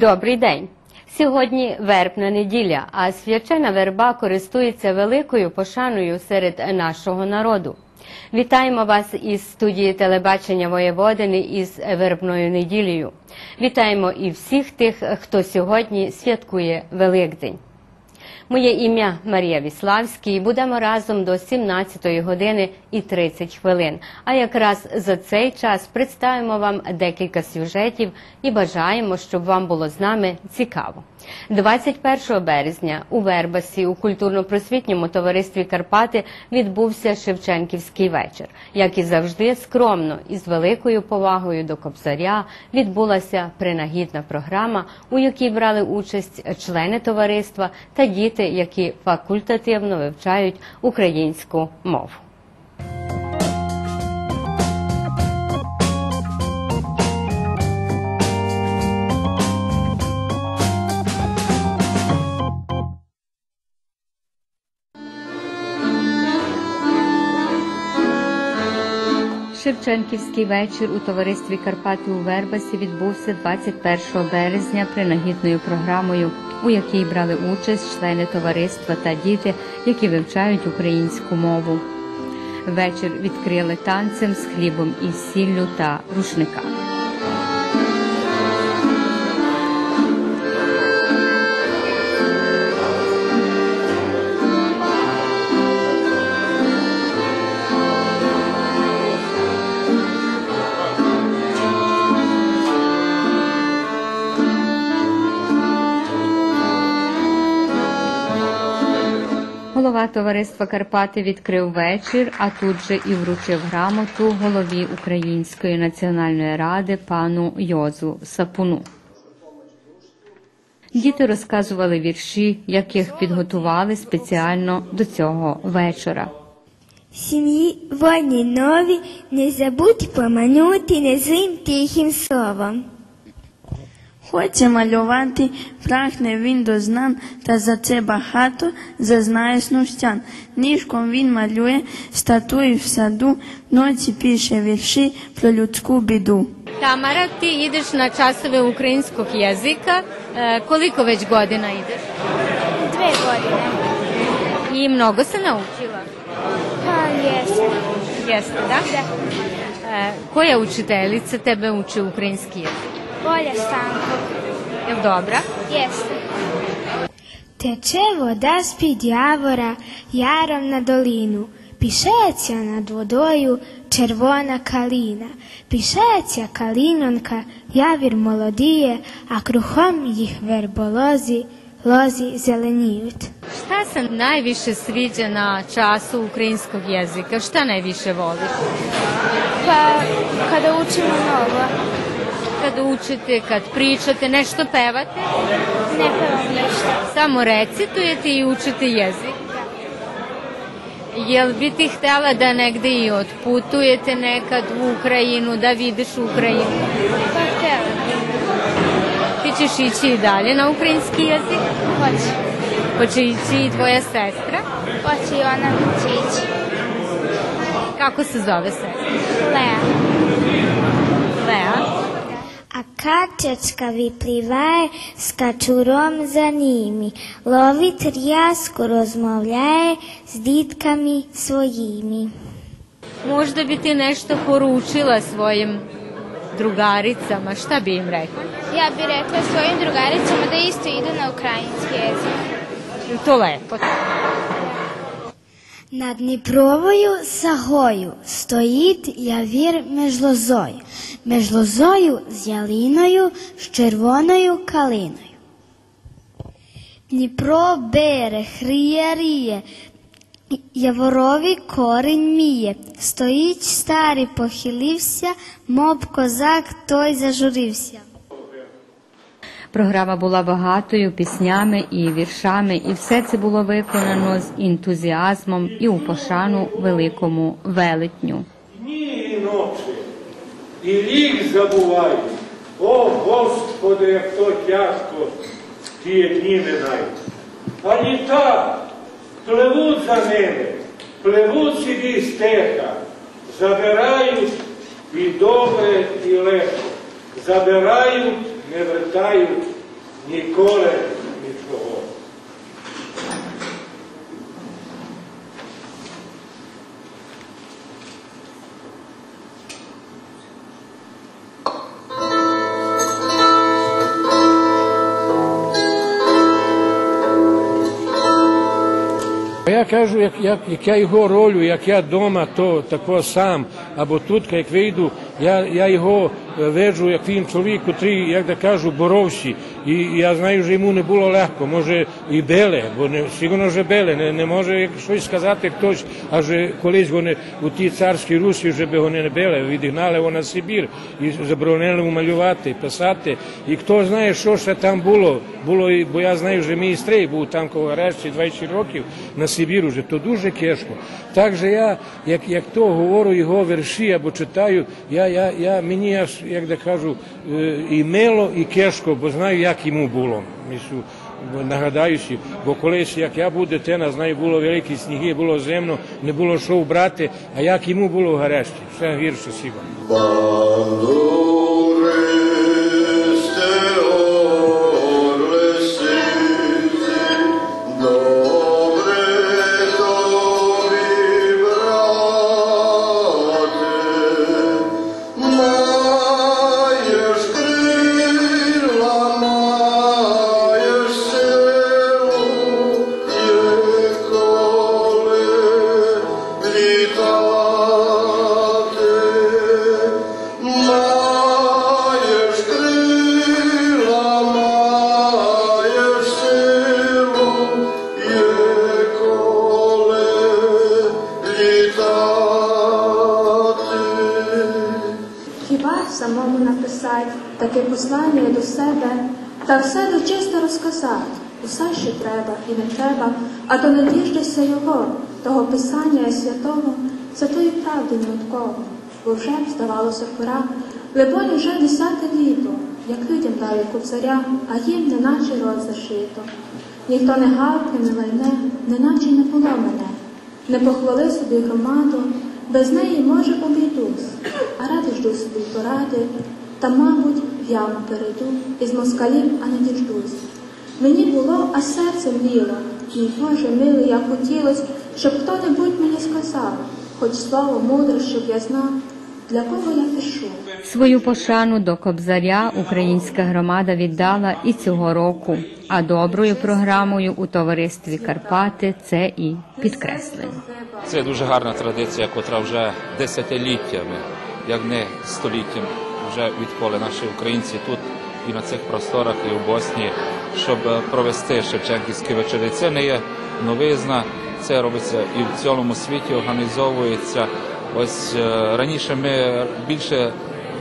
Добрий день. Сьогодні вербна неділя, а свячена верба користується великою пошаною серед нашого народу. Вітаємо вас із студії телебачення Воєводини із вербною неділею. Вітаємо і всіх тих, хто сьогодні святкує Великдень. Моє ім'я Марія Віславський. Будемо разом до 17 години і 30 хвилин. А якраз за цей час представимо вам декілька сюжетів і бажаємо, щоб вам було з нами цікаво. 21 березня у Вербасі у культурно-просвітньому товаристві Карпати відбувся Шевченківський вечір. Як і завжди, скромно і з великою повагою до Кобзаря відбулася принагідна програма, у якій брали участь члени товариства та діти, які факультативно вивчають українську мову. Шевченківський вечір у товаристві Карпати у Вербасі відбувся 21 березня принагідною програмою, у якій брали участь члени товариства та діти, які вивчають українську мову. Вечір відкрили танцем з хлібом і сіллю та рушниками. Голова товариства Карпати відкрив вечір, а тут же і вручив грамоту голові Української національної ради пану Йозу Сапуну. Діти розказували вірші, яких підготували спеціально до цього вечора. Сім'ї воні нові, не забудь поманути незлим тихим словом. Хоче малювати, прагне він до знань, та за це багато зазнає снущан. Ніжком він малює, статуї в саду, ночі пише вірші про людську біду. Ti ideš na časove ukrajinskog jezika. E, koliko već godina ideš? Dve godine. I mnogo se naučila? Pa jesam. Jeste, da? Da. E, koja učiteljica tebe uči ukrajinski jezik? Polja stanko. Jel dobra? Jeste. Teče voda spід явора яром на долину, пішеться над водою червона калина, пішеться калинонка, явір молодіє, а кругом їх верболозі, лозі зеленіють. Šta se najviše sviđa na času ukrajinskog jezika? Šta najviše voliš? Pa kada učimo novo, Kad učite, kad pričate, nešto pevate? ne pevam ništa. Samo recitujete i učite jezik? Jel bi ti htela da negde i otputujete nekad u Ukrajinu, da vidiš Ukrajinu? Pa htjela bi. Ti ćeš ići i dalje na ukrajinski jezik? Hoće. Hoće ići i tvoja sestra? Hoće i ona će ići. Kako se zove sestra? Lea. Lea. A kačačka vyplivає з качуром за ними, ловить рязку, розмовляє з дітками своїми. Možda bi ti nešto poručila svojim drugaricama, šta bi im rekla? Ja bih rekla svojim drugaricama da isto idu na ukrajinski jezik. To lepo. Над Дніпровою сагою стоїть явір між лозою, між лозою з ялиною, з червоною калиною. Дніпро берег, ріє, ріє, яворові корінь міє. Стоїть старий, похилився, мов козак, той зажурився. Програма була багатою піснями і віршами, і все це було виконано з ентузіазмом і у пошану великому велетню. Дні і ночі, і рік забуваю. О, Господи, як то тяжко ті дні минають. А літа пливуть за ними, пливуть собі стека, забирають і добре, і легко, забирають, ne vrtaju nikole Я кажу, як, як, як я його ролю, як я вдома, то тако сам, або тут, як вийду, я, я його веджу, як він чоловік, котрий, як да кажу, боровся. І я знаю, що йому не було легко, може і беле, бо не, сигурно вже беле, не, не може щось сказати хтось, аж колись вони у тій царській Русі вже би вони не били, відігнали його на Сибір і заборонили йому малювати, писати. І хто знає, що ще там було, було, і- бо я знаю, що мій стрій був там коло арешті 20 років на Сибір уже, то дуже тяжко. Так же я, як, як то говорю його вірші або читаю, я, я, я, мені аж, як да кажу, і мило, і кешко, бо знаю, як йому було. Мислю, бо нагадаюся, бо колись, як я був дитина, знаю, було великі сніги, було земно, не було що вбрати, а як йому було u Гарешті, все je сіба. Banduriste таке до себе, та все дочисто розказати, усе, що треба і не треба, а то не діждешся його, того писання святого, це тої правди неодкого, бо вже здавалося пора, либонь уже десяте літо, як людям дали кобзаря, а їм неначе рот зашито. Ніхто не гавкне, не лайне, неначе не було мене. Не похвали собі громаду, без неї, може, обійдусь, а ради жду собі поради, та, мабуть, яму перейду, із москалів, а не діждусь. Мені було, а серце мліло, мій Боже милий, як хотілось, щоб хто-небудь мені сказав, хоч слово мудре, щоб я знав, для кого я пишу. Свою пошану до Кобзаря українська громада віддала і цього року, а доброю програмою у товаристві Карпати це і підкреслено. Це дуже гарна традиція, котра вже десятиліттями, як не століттями, вже відколи наші українці тут і на цих просторах, і в Боснії, щоб е, провести Шевченківські вечори. Це не є новизна, це робиться і в цілому світі організовується. Ось е, раніше ми більше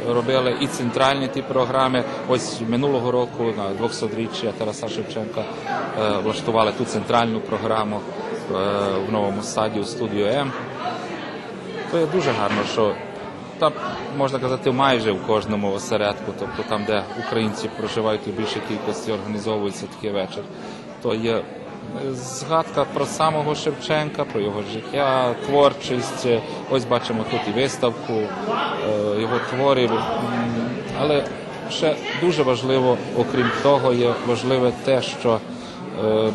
робили і центральні ті програми. Ось минулого року на 200-річчя Тараса Шевченка е, влаштували ту центральну програму в новому саді у студію М. То є дуже гарно, що там можна казати майже в кожному осередку, тобто там, де українці проживають у більшій кількості, організовується такий вечір. То є е, згадка про самого Шевченка, про його життя, творчість. Ось бачимо тут і виставку е, його творів. Але ще дуже важливо, окрім того, є важливе те, що е,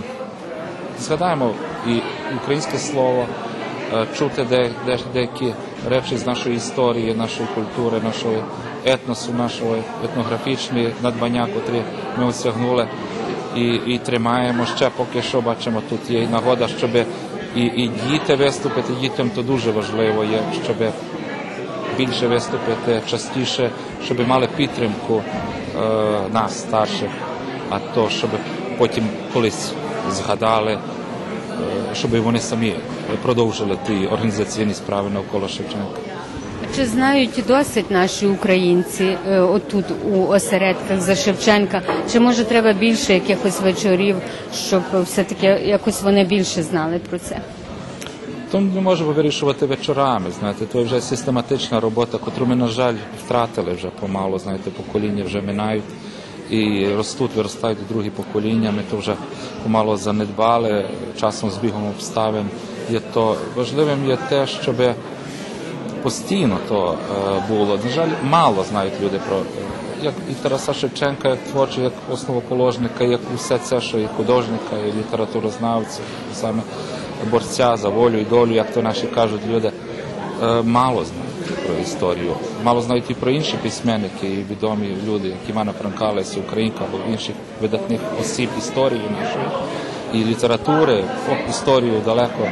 згадаємо і українське слово, чути де, де, деякі речі з нашої історії, нашої культури, нашого етносу, нашого етнографічні надбання, котрі ми осягнули і, і тримаємо ще поки що бачимо, тут є нагода, щоб і, і діти виступити. Дітям то дуже важливо є, щоб більше виступити частіше, щоб мали підтримку е, нас, старших, а то, щоб потім колись згадали, е, щоб вони самі продовжили ті організаційні справи навколо Шевченка. Чи знають досить наші українці е, отут у осередках за Шевченка? Чи може треба більше якихось вечорів, щоб все-таки якось вони більше знали про це? То ми можемо вирішувати вечорами, знаєте, то вже систематична робота, яку ми, на жаль, втратили вже помалу, знаєте, покоління вже минають і ростуть, виростають другі покоління. Ми то вже помало занедбали, часом збігом обставин. Є то важливим є те, щоб постійно то е, було. На жаль, мало знають люди про як і Тараса Шевченка, як творчого, як основоположника, як усе це, що і художника, і літературознавця, і саме борця за волю і долю, як то наші кажуть люди, е, мало знають про історію. Мало знають і про інші письменники, і відомі люди, як Івана Франка, Леся Українка або інших видатних осіб історії нашої і літератури, історію далеко,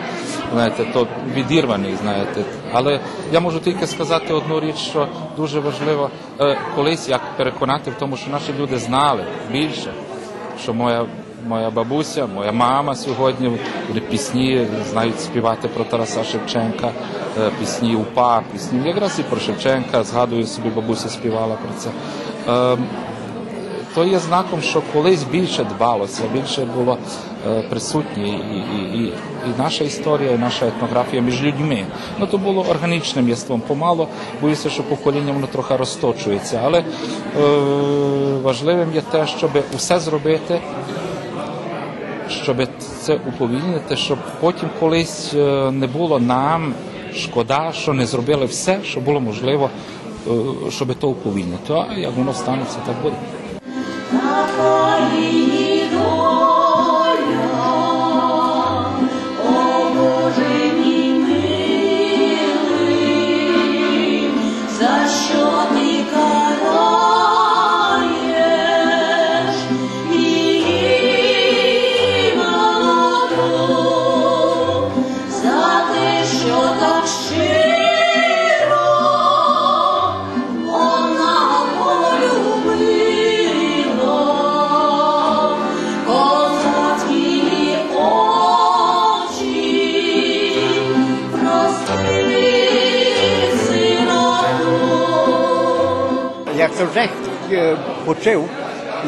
знаєте, то відірваний, знаєте. Але я можу тільки сказати одну річ, що дуже важливо е, колись як переконати в тому, що наші люди знали більше, що моя. Моя бабуся, моя мама сьогодні пісні знають співати про Тараса Шевченка, е, пісні УПА, пісні якраз і про Шевченка. Згадую собі, бабуся співала про це. Ем, то є знаком, що колись більше дбалося, більше було е, присутнє і, і, і, і наша історія, і наша етнографія між людьми. Ну то було органічним єством. Помало боюся, що покоління воно трохи розточується. Але е, важливим є те, щоб усе зробити, щоб це уповільнити, щоб потім колись е, не було нам шкода, що не зробили все, що було можливо, е, щоб то уповільнити. А як воно станеться, так буде.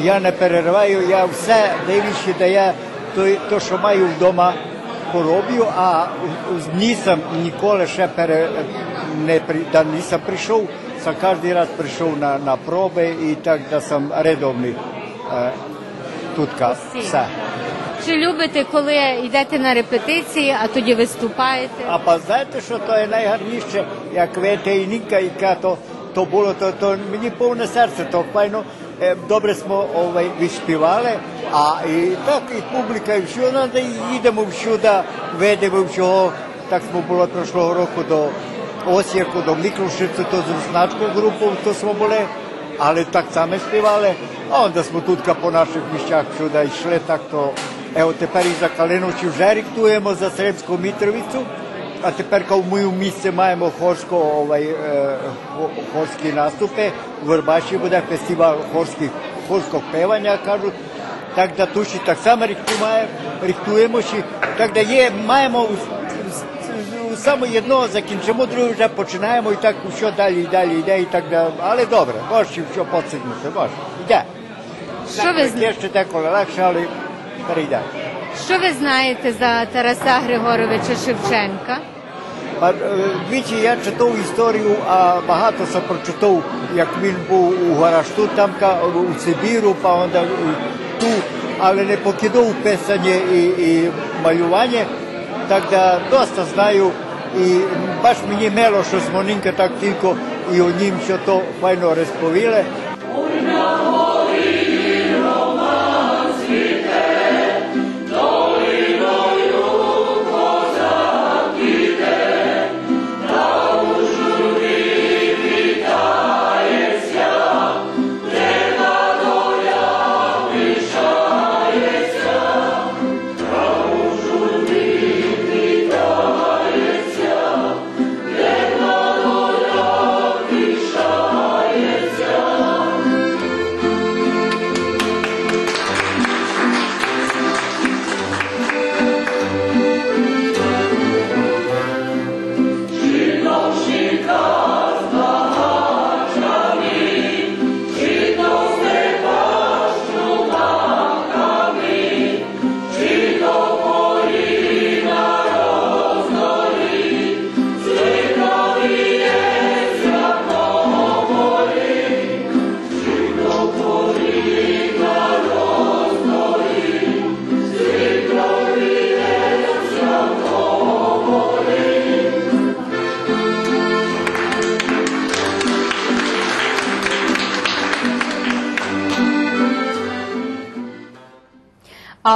Я не перериваю, я все дивлюся, де я то, то, що маю вдома, пороблю, а з нісом ніколи ще пере, не при, да нісом прийшов, сам кожен раз прийшов на, на проби і так, да сам редовний е, тутка. Все. Чи любите, коли йдете на репетиції, а тоді виступаєте? А па знаєте, що то є найгарніше, як вете і Ніка, і то, то було, то, то мені повне серце, то файно, е, добре smo ovaj, відспівали, а і так і публіка, і всюди, ну, да їдемо всюди, ведемо всього, так smo було прошлого року до Осіяку, до Міклушиці, то з руснацькою групою, то smo були, але так само співали, а onda smo тут по наших місцях всюди йшли, так то, evo тепер і за Калиновичі вже ріктуємо за Сребську Мітровицю, а тепер в моєму місці маємо хорсько, ovaj, е, хорські наступи. У Вербаші буде фестиваль хорських, хорського певання, кажуть. Так да туші так само рихтуємо, рихтуємося. Так да є, маємо саме одно закінчимо, друге вже починаємо і так що далі, і далі йде, і так да. Але добре, можеш що поцігнути, можеш. Йде. Що ви, зна- Є ще деколи легше, але перейде. Що ви знаєте за Тараса Григоровича Шевченка? А, е, Двічі я читав історію, а багато се прочитав, як він був у Гарашту, там у Сибіру, ту, але не покидав писання і, і малювання, так да доста знаю. І бач мені мило, що з Монінка так тільки і о нім що то файно розповіли.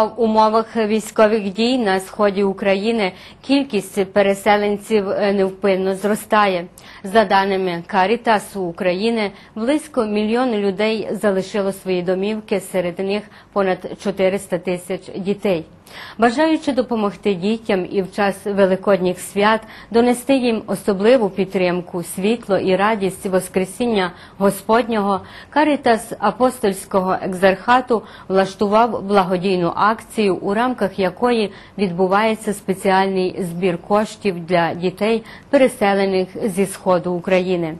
В умовах військових дій на сході України кількість переселенців е, невпинно зростає. За даними Карітасу України, близько мільйон людей залишило свої домівки, серед них понад 400 тисяч дітей. Бажаючи допомогти дітям і в час великодніх свят донести їм особливу підтримку, світло і радість Воскресіння Господнього, Карітас апостольського екзархату влаштував благодійну акцію, у рамках якої відбувається спеціальний збір коштів для дітей, переселених зі сходу України.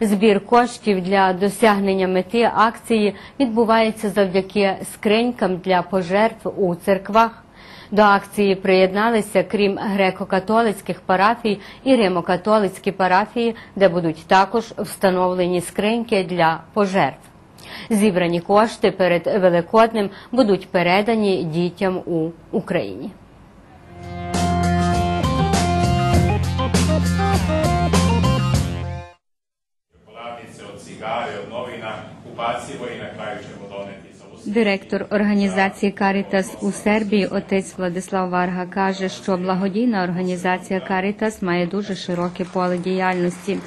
Збір коштів для досягнення мети акції відбувається завдяки скринькам для пожертв у церквах. До акції приєдналися, крім греко-католицьких парафій, і римо-католицькі парафії, де будуть також встановлені скриньки для пожертв. Зібрані кошти перед Великоднем будуть передані дітям у Україні. Čokoladice od cigare, od novina ubacimo i na kraju ćemo. Директор організації Карітас у Сербії отець Владислав Варга каже, що благодійна організація Карітас має дуже широке поле діяльності.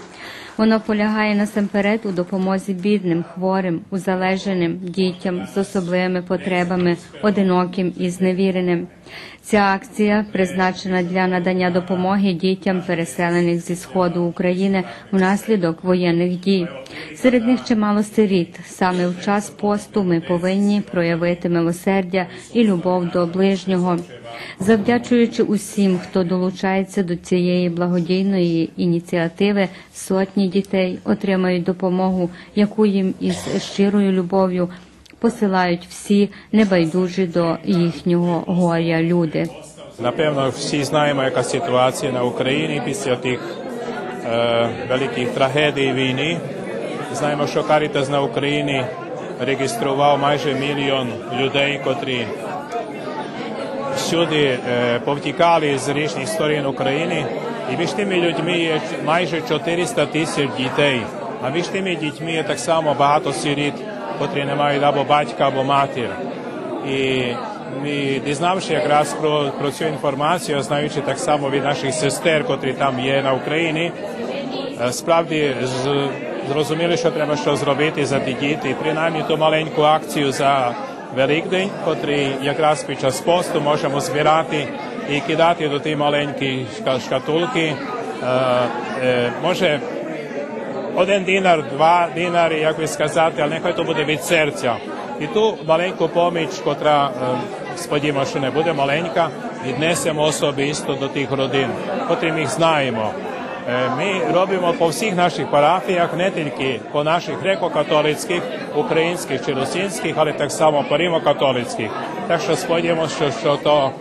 Воно полягає насамперед у допомозі бідним, хворим, узалеженим, дітям з особливими потребами, одиноким і зневіреним. Ця акція призначена для надання допомоги дітям, переселених зі сходу України внаслідок воєнних дій. Серед них чимало сиріт. Саме в час посту ми повинні проявити милосердя і любов до ближнього. Завдячуючи усім, хто долучається до цієї благодійної ініціативи, сотні дітей отримають допомогу, яку їм із щирою любов'ю посилають всі небайдужі до їхнього горя люди. Напевно, всі знаємо, яка ситуація на Україні після тих е, великих трагедій війни. Знаємо, що Карітас на Україні реєстрував майже мільйон людей, котрі всюди е, повтікали з різних сторін України. І між тими людьми є майже 400 тисяч дітей. А між тими дітьми є так само багато сиріт, котрі не мають або батька, або матір. І ми дізнавши якраз про, про цю інформацію, знаючи так само від наших сестер, котрі там є на Україні, е, справді зрозуміли, що треба щось зробити за ті діти. Принаймні ту маленьку акцію за Великдень, котрий якраз під час посту можемо збирати і кидати до тієї маленької шка- шкатулки. Е, е, може один два динари, як ви сказати, але нехай то буде від серця. І ту маленьку поміч, котра сподіваємо, що не буде маленька, віднесемо особисто до тих родин, котрі ми їх знаємо. Ми робимо по всіх наших парафіях, не тільки по наших греко-католицьких, українських чи російських, але так само по римо-католицьких. Так що сподіваємося, що, що то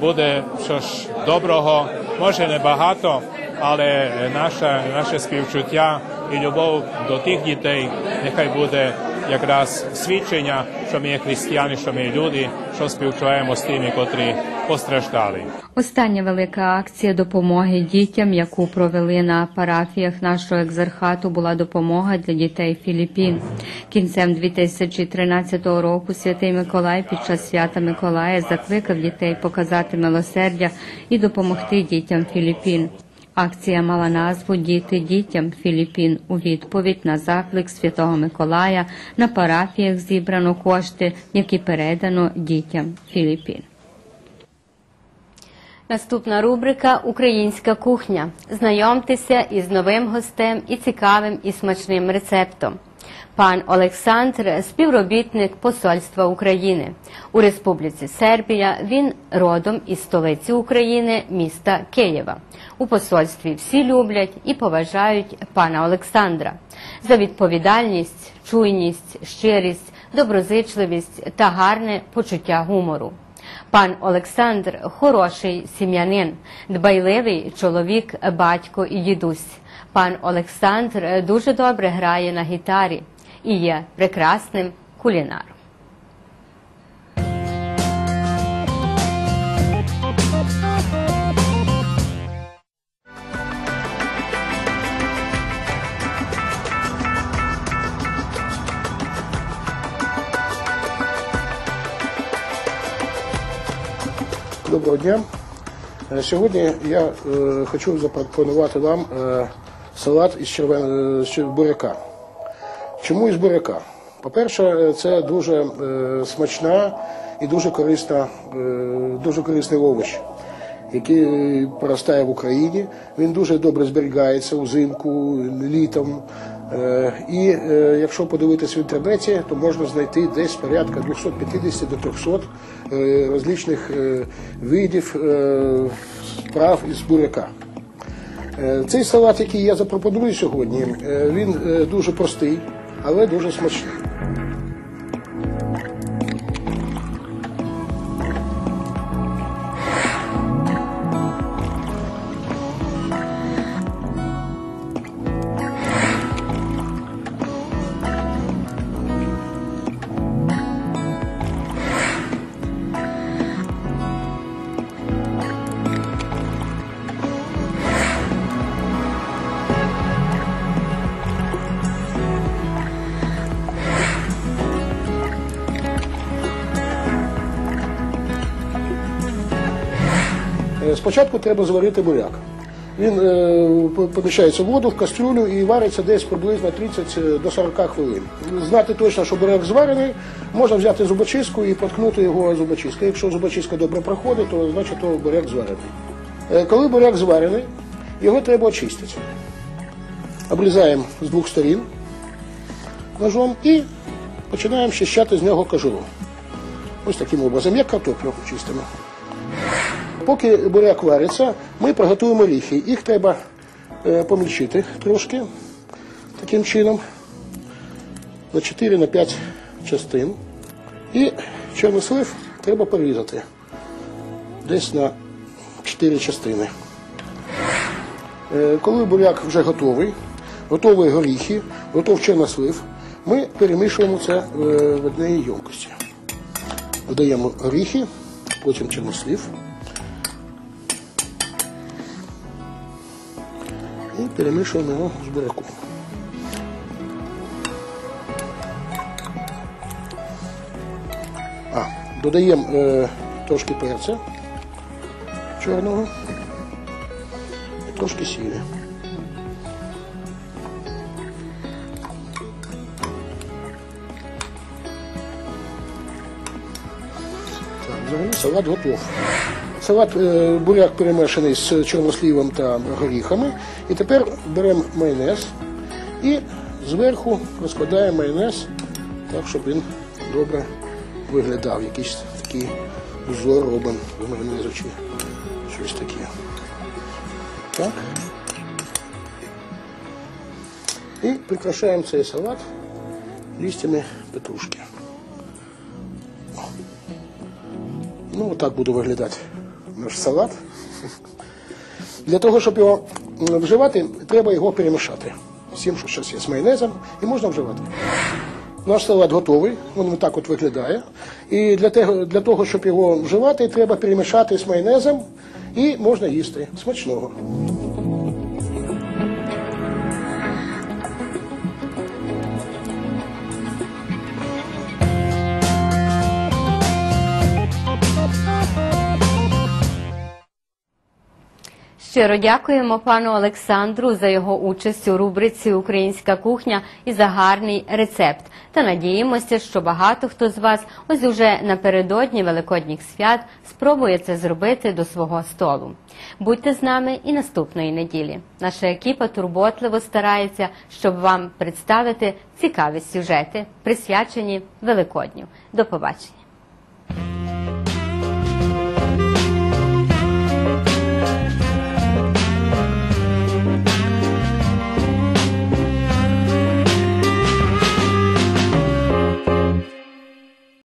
буде щось доброго, може не багато, але наше, наше співчуття і любов до тих дітей нехай буде якраз свідчення, що ми є християни, що ми є люди, що співчуваємо з тими, котрі постраждали. Остання велика акція допомоги дітям, яку провели на парафіях нашого екзархату, була допомога для дітей Філіппін. Кінцем 2013 року святий Миколай під час свята Миколая закликав дітей показати милосердя і допомогти дітям Філіппін. Акція мала назву Діти дітям Філіппін у відповідь на заклик Святого Миколая на парафіях зібрано кошти, які передано дітям Філіппін. Наступна рубрика Українська кухня. Знайомтеся із новим гостем і цікавим і смачним рецептом. Пан Олександр співробітник Посольства України у Республіці Сербія. Він родом із столиці України, міста Києва. У посольстві всі люблять і поважають пана Олександра за відповідальність, чуйність, щирість, доброзичливість та гарне почуття гумору. Пан Олександр хороший сім'янин, дбайливий чоловік, батько і дідусь. Пан Олександр дуже добре грає на гітарі і є прекрасним кулінаром. Доброго дня. Е, Сьогодні я е, хочу запропонувати вам е, салат із червен... з буряка. Чому із буряка? По-перше, е, це дуже е, смачна і дуже корисна, е, дуже корисний овоч, який проростає в Україні. Він дуже добре зберігається взимку, літом. Е, І е, якщо подивитись в інтернеті, то можна знайти десь порядка 250 до 300 е, розличних е, видів е, справ із буряка. Е, Цей салат, який я запропоную сьогодні, е, він е, дуже простий, але дуже смачний. Спочатку треба зварити буряк. Він е, поміщається в воду в кастрюлю і вариться десь приблизно 30 до 40 хвилин. Знати точно, що буряк зварений, можна взяти зубочистку і поткнути його зубочисткою. Якщо зубочистка добре проходить, то значить то буряк зварений. Е, Коли буряк зварений, його треба очистити. Обрізаємо з двох сторін ножом і починаємо щищати з нього кожуру. Ось таким образом, як картоплю чистимо. Поки буряк вариться, ми приготуємо оріхи. Їх треба е, помільчити трошки таким чином на 4 на 5 частин. І чорнослив треба порізати десь на 4 частини. Е, Коли буряк вже готовий, готові горіхи, готов чорнослив, ми перемішуємо це е, в одній ємкості. Додаємо горіхи, потім чорнослив. Перемішуємо його з буряком. А, додаємо е, трошки перця чорного і трошки сілі. Так, взагалі салат готов. Салат е, буряк перемешаний з чорнослівом та горіхами. І тепер беремо майонез і зверху розкладаємо майонез так, щоб він добре виглядав. Якийсь такий узор робимо в майонезу чи щось таке. Так. І прикрашаємо цей салат листями петрушки. Ну, отак буде виглядати наш салат. Для того, щоб його вживати, треба його перемішати. Всім, що зараз є з майонезом, і можна вживати. Наш салат готовий, він так от виглядає. І для того, для того, щоб його вживати, треба перемішати з майонезом і можна їсти. Смачного. Щиро дякуємо пану Олександру за його участь у рубриці Українська кухня і за гарний рецепт. Та надіємося, що багато хто з вас ось уже напередодні великодніх свят спробує це зробити до свого столу. Будьте з нами і наступної неділі. Наша екіпа турботливо старається, щоб вам представити цікаві сюжети, присвячені Великодню. До побачення.